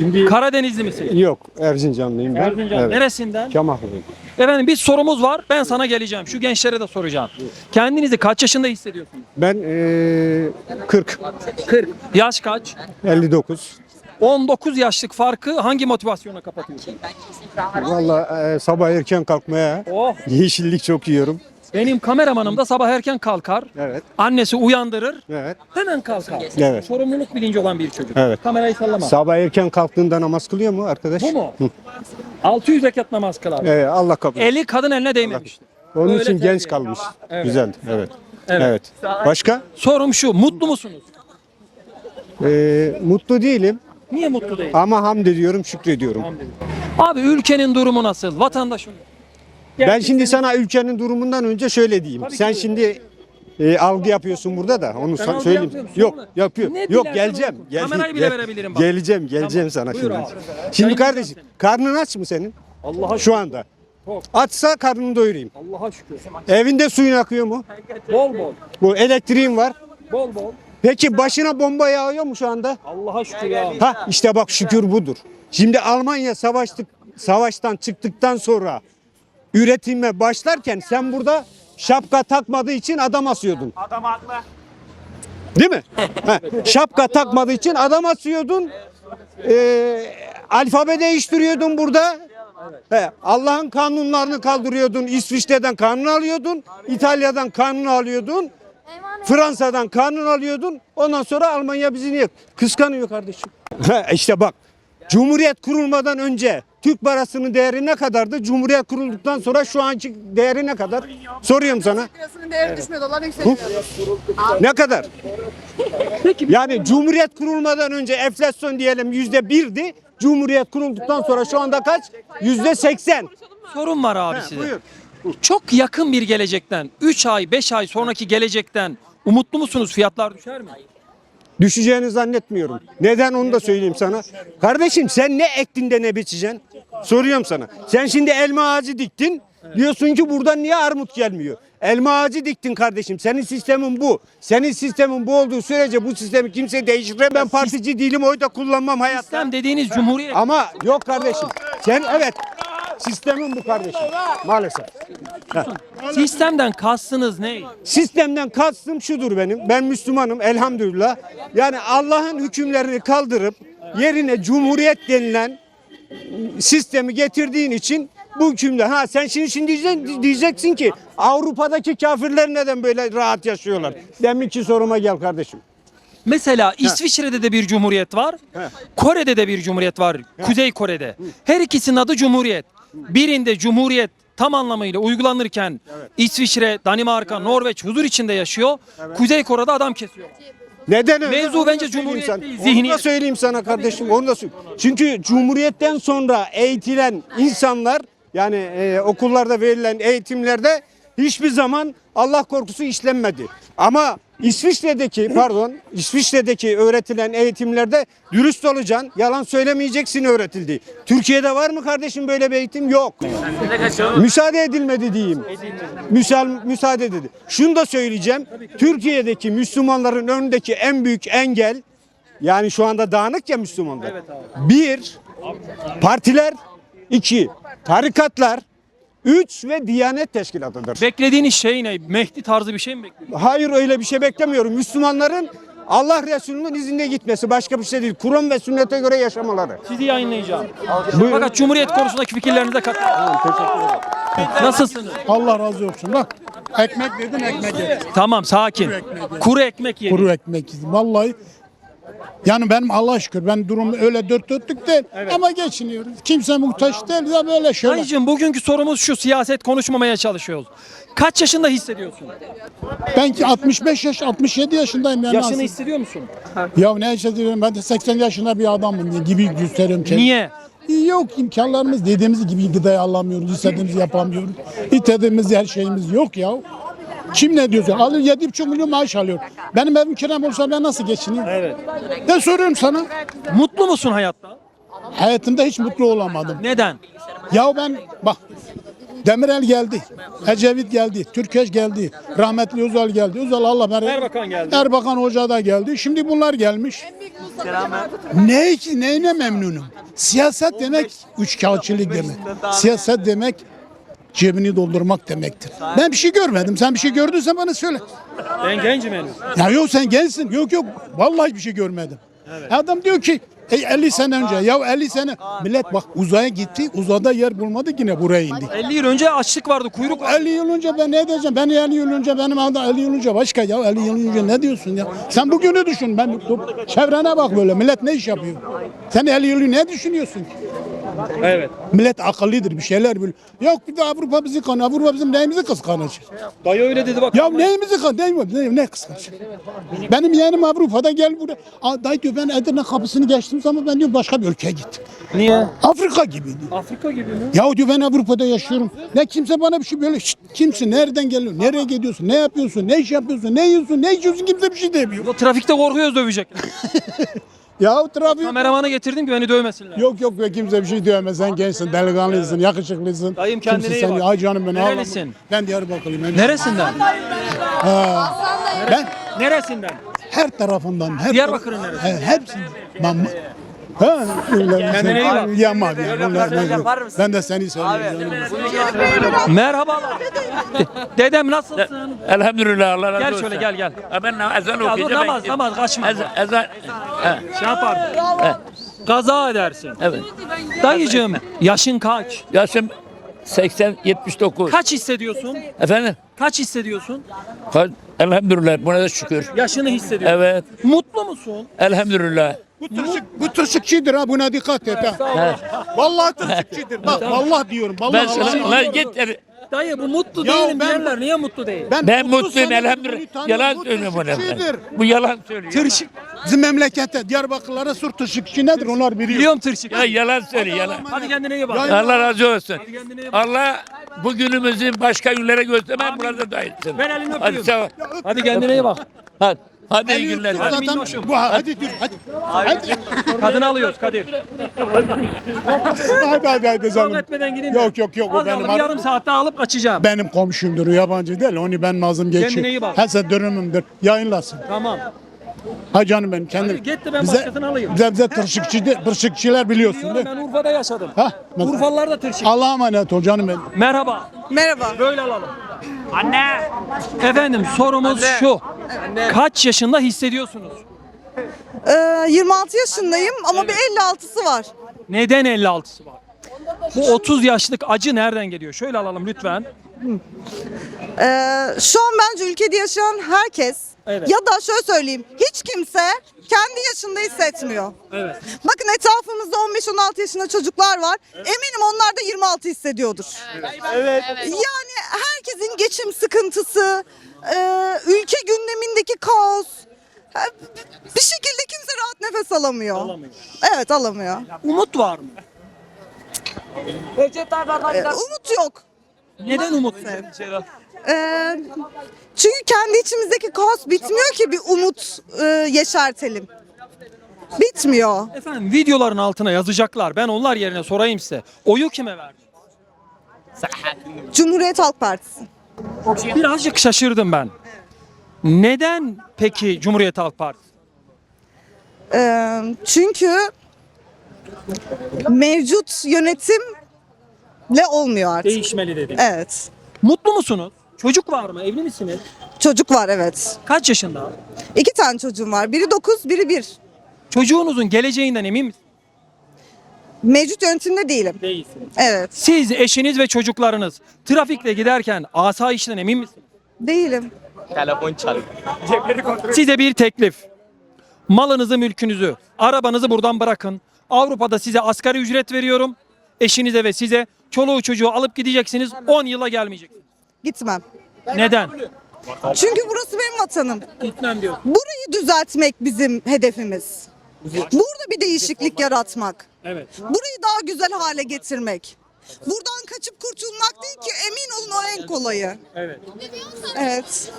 Şimdi Karadenizli misin? yok Erzincanlıyım ben. Erzincan. Evet. Neresinden? Kamahlıyım. Efendim bir sorumuz var. Ben sana geleceğim. Şu gençlere de soracağım. Kendinizi kaç yaşında hissediyorsunuz? Ben eee 40, 40. Yaş kaç? 59. 19 yaşlık farkı hangi motivasyona kapatıyorsun? Valla eee, sabah erken kalkmaya Oh. yeşillik çok yiyorum. Benim kameramanım da sabah erken kalkar. Evet. Annesi uyandırır. Evet. Hemen kalkar. Evet. Sorumluluk bilinci olan bir çocuk. Evet. Kamerayı sallama. Sabah erken kalktığında namaz kılıyor mu arkadaş? Bu mu? 600 rekat namaz kılar. Evet, Allah kabul. Eli kadın eline değmemişti. Onun Öyle için terbiye. genç kalmış. Evet. Güzeldi. Evet. Evet. Evet. Başka? Sorum şu. Mutlu musunuz? Eee, mutlu değilim Niye mutlu değil? ama hamd ediyorum, şükrediyorum. Abi ülkenin durumu nasıl? Vatandaşın. Ben şimdi sana ülkenin durumundan önce şöyle diyeyim. Tabii ki Sen de. şimdi e, algı yapıyorsun burada da onu sa- algı söyleyeyim. yapmıyorum, Yok, sorma. yapıyor. Ne Yok dilersen geleceğim. oku. Gel, Kamerayı bile gel- verebilirim bak. Geleceğim, geleceğim sana buyur şimdi. abi. Şimdi kardeşim, karnın aç mı senin? Allah'a Şu anda. Çok. Açsa karnını doyurayım. Allah'a şükür. Evinde suyun akıyor mu? Bol bol. Bu elektriğin var. Bol bol. Peki başına bomba yağıyor mu şu anda? Allah'a şükür ya. Ha işte bak şükür budur. Şimdi Almanya savaştık savaştan çıktıktan sonra üretime başlarken sen burada şapka takmadığı için adam asıyordun. Adam haklı. Değil mi? Ha, şapka takmadığı için adam asıyordun. Ee, alfabe değiştiriyordun burada. He, Allah'ın kanunlarını kaldırıyordun. İsviçre'den kanun alıyordun. İtalya'dan kanun alıyordun. Fransa'dan kanun alıyordun. Ondan sonra Almanya bizi niye kıskanıyor kardeşim? He, işte bak. Cumhuriyet kurulmadan önce Türk parasının değeri ne kadardı? Cumhuriyet kurulduktan sonra şu anki değeri ne kadar? Soruyorum sana. Lirasının değeri düşmüyor, dolar yükseliyor. Ne kadar? Yani Cumhuriyet kurulmadan önce enflasyon diyelim yüzde birdi. Cumhuriyet kurulduktan sonra şu anda kaç? Yüzde seksen. Sorun var abi size. buyur. Çok yakın bir gelecekten, 3 ay, 5 ay sonraki gelecekten umutlu musunuz? Fiyatlar düşer mi? Düşeceğini zannetmiyorum. Neden onu da söyleyeyim sana. Kardeşim sen ne ektin de ne biçeceksin? Soruyorum sana. Sen şimdi elma ağacı diktin. Diyorsun ki buradan niye armut gelmiyor? Elma ağacı diktin kardeşim. Senin sistemin bu. Senin sistemin bu olduğu sürece bu sistemi kimse değiştiremez. Ben partici değilim oy da kullanmam hayatta. Sistem dediğiniz cumhuriyet. Ama yok kardeşim. Sen evet. Sistemin bu kardeşim. Maalesef. Sistemden kastınız ne? Sistemden kastım şudur benim. Ben Müslümanım elhamdülillah. Yani Allah'ın hükümlerini kaldırıp yerine cumhuriyet denilen sistemi getirdiğin için bu hükümler. Ha sen şimdi şimdi diyeceksin, diyeceksin ki Avrupa'daki kafirler neden böyle rahat yaşıyorlar? Deminki soruma gel kardeşim. Mesela İsviçre'de de bir cumhuriyet var. Kore'de de bir cumhuriyet var. Kuzey Kore'de. Her ikisinin adı cumhuriyet. Birinde cumhuriyet tam anlamıyla uygulanırken İsviçre, Danimarka, Norveç huzur içinde yaşıyor. Kuzey Kore'de adam kesiyor. Neden öyle? Mevzu bence cumhuriyet sana. değil, Onu da zihniyet. söyleyeyim sana kardeşim. Onu da söyleyeyim. Çünkü cumhuriyetten sonra eğitilen insanlar yani e, okullarda verilen eğitimlerde hiçbir zaman Allah korkusu işlenmedi. Ama İsviçre'deki pardon İsviçre'deki öğretilen eğitimlerde dürüst olacaksın, yalan söylemeyeceksin öğretildi. Türkiye'de var mı kardeşim böyle bir eğitim? Yok. Müsaade edilmedi diyeyim. Müsaade, müsaade edildi. Şunu da söyleyeceğim. Türkiye'deki Müslümanların önündeki en büyük engel yani şu anda dağınık ya Müslümanlar. Bir, partiler. iki tarikatlar. Üç ve Diyanet Teşkilatı'dır. Beklediğiniz şey ne? Mehdi tarzı bir şey mi bekliyorsunuz? Hayır öyle bir şey beklemiyorum. Müslümanların Allah Resulü'nün izinde gitmesi başka bir şey değil. Kur'an ve sünnete göre yaşamaları. Sizi yayınlayacağım. Buyurun. Fakat Cumhuriyet konusundaki fikirlerinize kat. Nasılsınız? Allah razı olsun. Bak ekmek dedin ekmek yedim. Tamam sakin. Kuru ekmek yedim. Kuru ekmek yedim. Vallahi yani benim Allah şükür ben durum öyle dört dörtlük değil ama geçiniyoruz. Kimse muhtaç değil ya böyle şöyle. Dayıcığım bugünkü sorumuz şu siyaset konuşmamaya çalışıyoruz. Kaç yaşında hissediyorsun? Ben ki 65 yaş 67 yaşındayım yani. Yaşını aslında. hissediyor musun? Ya ne hissediyorum ben de 80 yaşında bir adamım gibi gösteriyorum kendimi. Niye? Yok imkanlarımız dediğimiz gibi gıdayı alamıyoruz, istediğimizi yapamıyoruz. İstediğimiz her şeyimiz yok ya. Kim ne diyorsa alıyor 7,5 milyon maaş alıyor. Benim evim kiram olsa ben nasıl geçineyim? Evet. Ben soruyorum sana. Mutlu musun hayatta? Hayatımda hiç mutlu olamadım. Neden? Ya ben bak Demirel geldi. Ecevit geldi. Türkeş geldi. Rahmetli Özal geldi. Özal Allah ben Erbakan geldi. Erbakan Hoca da geldi. Şimdi bunlar gelmiş. Ne ki neyine memnunum? Siyaset demek üçkağıtçılık demek. Siyaset demek cebini doldurmak demektir. Ben bir şey görmedim. Sen bir şey gördünse bana söyle. Ben gencim henüz. Ya yok sen gençsin. Yok yok. Vallahi bir şey görmedim. Adam diyor ki "Ey 50 sene önce ya 50 sene millet bak uzaya gitti uzada yer bulmadı yine buraya indi. 50 yıl önce açlık vardı, kuyruk vardı. 50 yıl önce ben ne diyeceğim? Ben 50 yıl önce benim adam 50 yıl önce başka ya 50 yıl önce ne diyorsun ya? Sen bugünü düşün. Ben çevrene bak böyle. Millet ne iş yapıyor? Sen 50 yılı ne düşünüyorsun? Evet. Millet akıllıdır bir şeyler biliyor. Yok bir de Avrupa bizi kan. Avrupa bizim neyimizi kıskanacak? Dayı öyle dedi bak. Ya neyimizi kan? Neyimizi, ne, ne kıskanacak? Benim yeğenim Avrupa'da gel buraya. Aa, dayı diyor ben Edirne kapısını geçtim zaman ben diyor başka bir ülkeye gittim. Niye? Afrika gibi diyor. Afrika gibi mi? Ya diyor ben Avrupa'da yaşıyorum. Ne kimse bana bir şey böyle "Şşt, kimsin? Nereden geliyorsun? Nereye gidiyorsun? Ne yapıyorsun? Ne iş yapıyorsun? Ne yiyorsun? Ne içiyorsun? Kimse bir şey demiyor. Trafikte korkuyoruz dövecek. Ya trafik Kameramanı getirdim ki beni dövmesinler. Yok yok be kimse bir şey diyemez. Sen gençsin, delikanlısın, yakışıklısın. Dayım kendine Kimsin iyi sen? bak. Ay canım ben ağlama. Nerelisin? Ben Diyarbakırlıyım. Ben, Neresinden? ben Neresinden? her tarafından. Her Diyarbakır'ın neresi? He. Ben, ha, öyle Kendine iyi bak. Yapma ya. Bunlar, ben, ben de seni seviyorum. Merhabalar. Dedem nasılsın? Elhamdülillah Allah razı Gel olsun. şöyle gel gel. Ha, Ben ezan Ya dur okuyacağım. namaz namaz kaçma. Ezan, ezan. Ha, Şey yapar. Kaza edersin. evet. Dayıcığım yaşın kaç? Yaşım 80 79. Kaç hissediyorsun? Efendim? Kaç hissediyorsun? Ka- Elhamdülillah buna da şükür. Yaşını hissediyorsun. Evet. Mutlu musun? Elhamdülillah. Bu tırşık, bu tırşıkçıdır ha buna dikkat et ha. Vallahi tırşıkçıdır. Bak vallahi diyorum. Vallahi Ben sana lan git. er- Dayı bu mutlu Ya değilim ben- diyenler niye mutlu değil? Ben mutlu mutluyum elhamdülillah. Yalan Bu söylüyorum bana. tırşıkçıdır. Bu yalan söylüyor. Tırşık. Bizim memlekette Diyarbakırlara sur tırşıkçı nedir onlar biliyor. Biliyorum tırşık. Ya yalan söylüyor yalan. Hadi kendine iyi bak. Ya- Allah razı olsun. kendine iyi bak. Allah bugünümüzü başka günlere göstermez. Burada da etsin. Ben elini Hadi öpüyorum. sağ ol. Hadi kendine iyi bak. Hadi. Hadi iyi günler. öptü zaten. minnoşum. Bu, hadi dur hadi. Hadi. Kadını alıyoruz Kadir. hadi hadi hadi canım. etmeden gideyim. Yok yok yok o Az benim bir yarım saatte alıp kaçacağım. benim komşumdur yabancı değil onu ben nazım geçiyor. Kendine iyi bak. Hese dönümümdür yayınlasın. Tamam. Ha canım benim kendim. Hadi git de ben başkasını alayım. Bize, bize tırşıkçı, de- tırşıkçılar biliyorsun Biliyorum değil mi? ben Urfa'da yaşadım. Ha, mesela. Urfalılar da tırşık. Allah'a emanet ol canım benim. Merhaba. Merhaba. Böyle alalım. Anne. Efendim sorumuz şu. Kaç yaşında hissediyorsunuz? Ee, 26 yaşındayım ama bir 56'sı var. Neden 56'sı var? Bu 30 yaşlık acı nereden geliyor? Şöyle alalım lütfen. Ee, şu an bence ülkede yaşayan herkes Evet. ya da şöyle söyleyeyim hiç kimse kendi yaşında hissetmiyor. Evet. Bakın etrafımızda 15-16 yaşında çocuklar var. Eminim onlar da 26 hissediyordur. Evet. Yani herkesin geçim sıkıntısı, e, ülke gündemindeki kaos. e, Bir şekilde kimse rahat nefes alamıyor. Alamıyor. Evet alamıyor. Umut var mı? E, umut yok. Neden umut? Ee, çünkü kendi içimizdeki kaos bitmiyor ki bir umut e, yeşertelim. Bitmiyor. Efendim videoların altına yazacaklar. Ben onlar yerine sorayım size. Oyu kime verdin? Cumhuriyet Halk Partisi. Birazcık şaşırdım ben. Neden peki Cumhuriyet Halk Partisi? Ee, çünkü mevcut yönetimle olmuyor artık. Değişmeli dedim. Evet. Mutlu musunuz? Çocuk var mı? Evli misiniz? Çocuk var evet. Kaç yaşında? İki tane çocuğum var. Biri 9, biri 1. Çocuğunuzun geleceğinden emin misiniz? Mevcut yönetimde değilim. Değilsiniz. Evet. Siz, eşiniz ve çocuklarınız trafikte giderken asayişten emin misiniz? Değilim. Size bir teklif. Malınızı, mülkünüzü, arabanızı buradan bırakın. Avrupa'da size asgari ücret veriyorum. Eşinize ve size çoluğu çocuğu alıp gideceksiniz. 10 yıla gelmeyeceksiniz. Gitmem. Neden? Çünkü burası benim vatanım. Gitmem diyor. Burayı düzeltmek bizim hedefimiz. Burada bir değişiklik yaratmak. Evet. Burayı daha güzel hale getirmek. Buradan kaçıp kurtulmak değil ki emin olun o en kolayı. Evet. Evet.